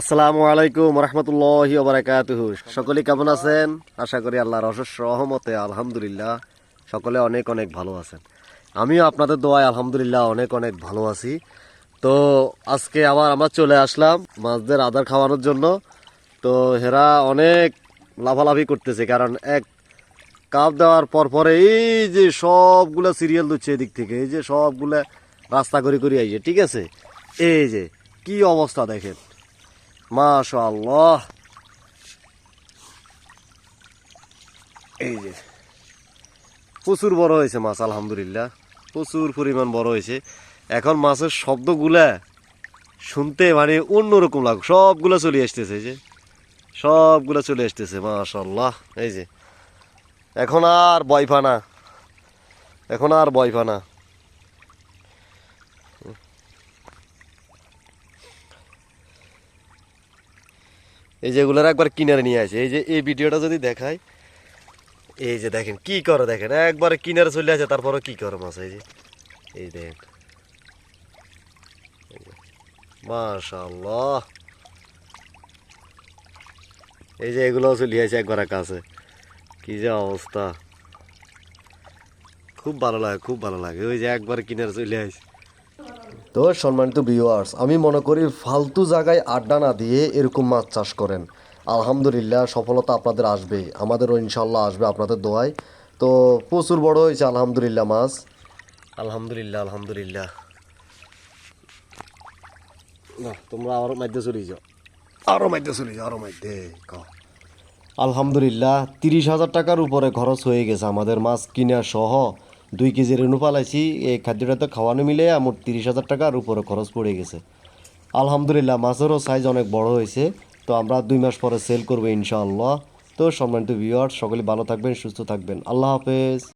আসসালামু আলাইকুম রহমতুল্লাহ বারাকাতুহ সকলে কেমন আছেন? আশা করি আল্লাহর অশেষ রহমতে, আলহামদুলিল্লাহ, সকলে অনেক অনেক ভালো আছেন। আমিও আপনাদের দোয়ায় আলহামদুলিল্লাহ অনেক অনেক ভালো আছি। তো আজকে আবার আমরা চলে আসলাম মাছদের আদার খাওয়ানোর জন্য। তো হেরা অনেক লাভালাভি করতেছে, কারণ এক কাপ দেওয়ার পর পরে এই যে সবগুলো সিরিয়াল দিচ্ছে এদিক থেকে, এই যে সবগুলা রাস্তা করে করে আইছে, ঠিক আছে? এই যে, কি অবস্থা দেখেন? মাশাআল্লাহ এই যে প্রচুর বড় হয়েছে মাছ আলহামদুলিল্লাহ প্রচুর পরিমাণ বড় হয়েছে এখন মাছের শব্দগুলা শুনতে মানে অন্যরকম লাগ সবগুলা চলে আসতেছে যে সবগুলা চলে আসতেছে মাশাআল্লাহ এই যে এখন আর বয়ফানা এখন আর বয়ফানা এই যে এগুলোর একবার কিনারে নিয়ে আসে। এই যে এই ভিডিওটা যদি দেখায় এই যে দেখেন কি করে দেখেন, একবারে কিনারে চলে আসে তারপরে কি করে মাছ, এই যে, এই দেখেন। মাশাল্লাহ এই যে এগুলো চলে আসে একবারে কাছে। কি যে অবস্থা। খুব ভালো লাগে, খুব ভালো লাগে। ওই যে একবার কিনারে চলে আসে। তো সম্মানিত ভিউয়ার্স আমি মনে করি ফালতু জায়গায় আড্ডা না দিয়ে এরকম মাছ চাষ করেন। আলহামদুলিল্লাহ সফলতা আপনাদের আসবেই, আমাদেরও ইনশাল্লাহ আসবে আপনাদের দোয়ায় তো প্রচুর বড় হয়েছে আলহামদুলিল্লাহ মাছ। আলহামদুলিল্লাহ আলহামদুলিল্লাহ। তোমরা আরও মাধ্যে চলে যাও। আরও মাধ্যে চলে যাও আরও মাধ্যে আলহামদুলিল্লাহ, তিরিশ হাজার টাকার উপরে খরচ হয়ে গেছে আমাদের মাছ কিনা সহ। দুই কেজি রেণু পালাইছি এই খাদ্যটা তো খাওয়ানো মিলে আমার তিরিশ হাজার টাকার উপরে খরচ পড়ে গেছে। আলহামদুলিল্লাহ, মাছেরও সাইজ অনেক বড় হয়েছে, তো আমরা দুই মাস পরে সেল করব ইনশাআল্লাহ। তো সম্মানিত ভিউয়ার সকলে ভালো থাকবেন, সুস্থ থাকবেন। আল্লাহ হাফেজ।